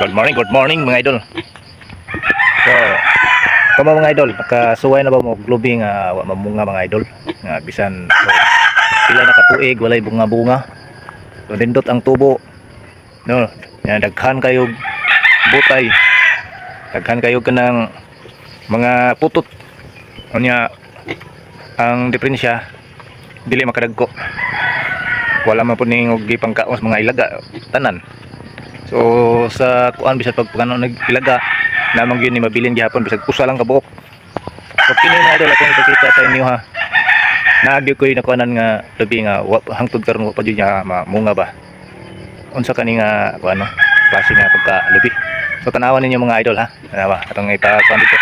Good morning, good morning mga idol. So, kamo mga idol, nakasuway na ba mo globing wa mamunga mga idol? Nga bisan so, pila na katuig walay bunga-bunga. So nindot ang tubo. No, yan daghan kayo butay. Daghan kayo kanang mga putot. Unya ang diferensya dili makadagko. Wala man po ning og gipangkaos mga ilaga tanan. So sa kuan bisag pag pagano nagilaga namang yun ni mabilin gihapon bisag usa lang ka buok. So kini na idol akong ipakita sa inyo ha. Naagyo ko yung nakuanan nga labi nga hangtod karon pa jud niya mamunga ba. Unsa kani nga kuan no? Klase nga pagka labi. So tanawan ninyo mga idol ha. Tanawa atong ipakuan dito.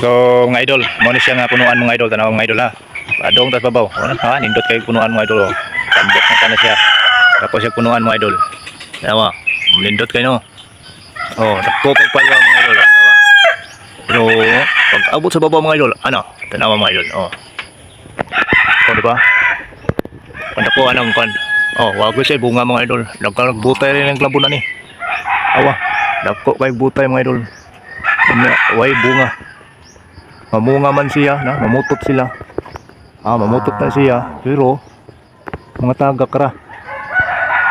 So mga idol, mo ni siya nga punuan mga idol tanawa mga idol ha. Adong tas babaw. Ha? Nindot kay punuan mga idol. oh. Tambok na kana siya. Tapos siya punuan mga idol. Tama. Nindot kayo. Oh, nagpupag pa yung mga idol. Tama. Pero pag abot sa baba mga idol, ano? Tanawa mga idol. Oh. Oh, di ba? Kanda ko anong kan. Oh, wag siya bunga mga idol. Nagkalabutay rin ang klabo na ni. Awa. Dako kay butay mga idol. Way bunga. Mamunga man siya, na, mamutot sila. Ah, mamutot na siya. Pero, mga tagak ra.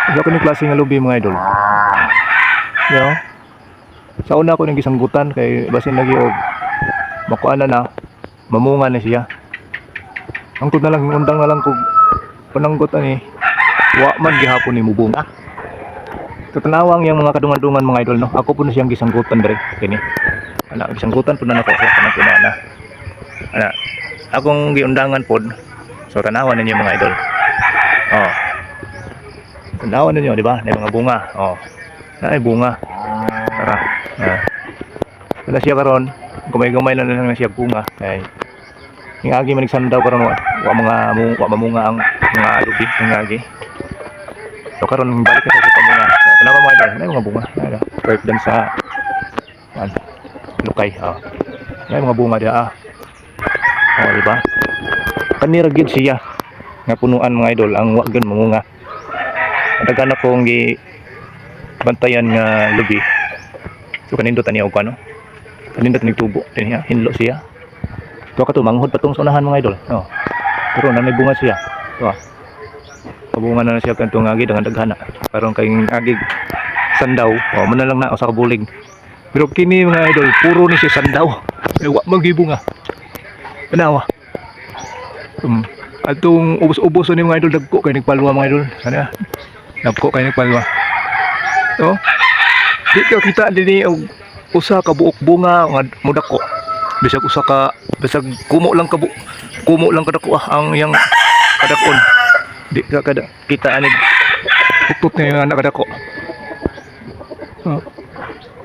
Isa ko ni klase nga lubi mga idol. You know? Sa una ko nang gisanggutan kay basin lagi og makuana na mamunga na siya. Ang na lang undang na lang kog pananggot ani wa man gihapon ni mubunga. Katanawang yang mga kadungan-dungan mga idol no. Ako po na siyang gisanggutan dere kini. Ana gisanggutan po na nako sa kanang pinana. Ana akong giundangan pod. So tanawan ninyo mga idol. Tanawan ninyo, di ba? Na mga bunga. Oh. Ay bunga. Tara. Ah. Wala siya karon. Gumay-gumay lang na lang siya bunga. Kay yung agi man nagsandaw karon wa mga wa mamunga ang mga lubi ng agi. So karon balik na sa. So, Tanawa mga idol, na mga bunga. Ano? Perfect dan sa ano, lukay. Oh. May mga bunga dia ah. Oh, di ba? Kanira gid siya nga punuan mga idol ang wa gyud mamunga. Dagan akong gi bantayan nga lubi. So kanindot ani og ano? Kanindot ni tubo din niya, hinlo siya. To ka to manghod patong sa mga idol. No. Pero nanay bunga siya. To. Kabunga na na siya kanto nga agi dengan daghana. Karon kay agi sandaw, o mo na lang na usa ka bulig. Pero kini mga idol, puro ni siya sandaw. Eh, wa magibunga. Tanawa. Um, atong ubos-ubos ni mga idol dagko kay nagpalwa mga idol. Sana dagko kay nagpalwa. No? Di ka kita dinhi og usa ka buok bunga nga mudako. Bisag usa ka bisag kumo lang ka bu kumo lang kadako ah, ang yang kadakon. Di ka kada kita ani putut na yung anak kadako. Ah.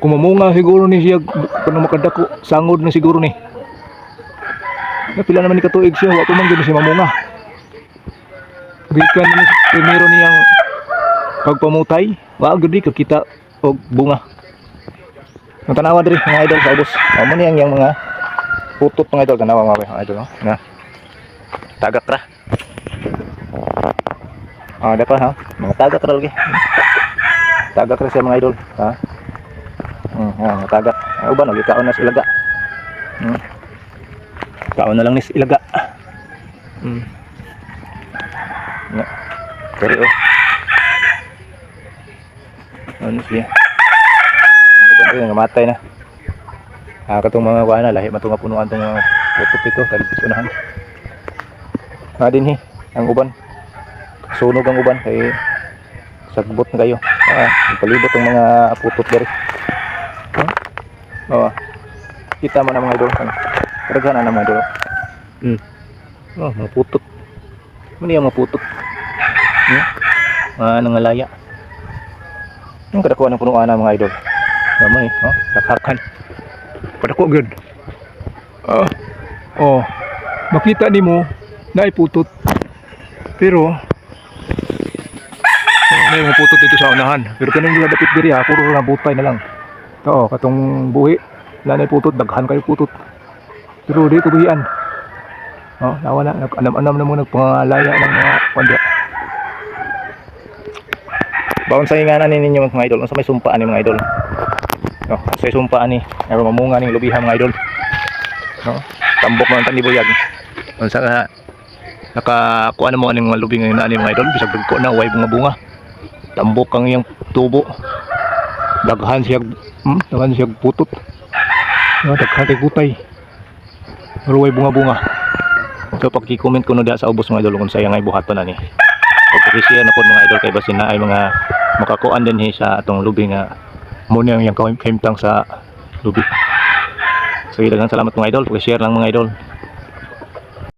Kung mamunga siguro ni siya kung makadako sangod na siguro ni. Napila naman ni katuig siya, wa pa man siya mamunga. Gikan ni primero niyang pagpamutay, wa gyud di ka kita og bunga. Ang tanawa diri mga idol sa ubos. Amo ni ang yang mga putot mga idol tanawa mga idol no. Na. Tagak ra. Ah, dapat ha. Mga tagak ra lagi. Tagak ra siya mga idol, ha. Hmm, ha, mga tagak. Uban lagi kaon na sa ilaga. Hmm. Kaon na lang ni sa ilaga. Hmm. Nga. Pero oh. Ano siya? Ang rin, namatay na. Ah, katong mga kuha na, lahi matong punuan tong mga putot ito, talipis unahan. Nga din hi, ang uban. Sunog ang uban, kay sagbot na kayo. Ah, palibot ang mga putot dari. Huh? Oo. Kita mo na mga idol. Ano? Karaghan na mga idol. Hmm. Oh, mga putot. Ano yung mga putot? Hmm? Mga nangalaya. Yung kadakuan ng punuan ng mga idol. Naman eh, oh, nakhakan. Padako good. Ah. oh. Makita nimo na iputot. Pero oh, may mga putot dito sa unahan. Pero kanang mga dapit diri ha, puro na butay na lang. Oo, katong buhi. Wala na putot, daghan kayo putot. Pero dito buhian. Oh, nawa na, anam-anam na mo nagpangalaya ng mga kondya. Baon sa ingana ni ninyo mga idol, unsa may sumpaan ni mga idol. No, sa sumpaan ni, ay mamunga ning lubihan mga idol. No, tambok man tani buyag. Unsa ka naka kuan mo aning mga lubing ngayon ani mga idol, bisag dagko na way bunga bunga. Tambok kang iyang tubo. Daghan siya, hmm, daghan siya putot. No, daghan kay gutay. Pero way bunga bunga. So pag-comment ko no diha sa ubos mga idol kung sayang ay buhat pa na ni. Pag share na po mga idol kay basin na ay mga makakuan din hi sa atong lubi nga muna yung kaimtang sa lubi. So daghang salamat mga idol, pag-share lang mga idol.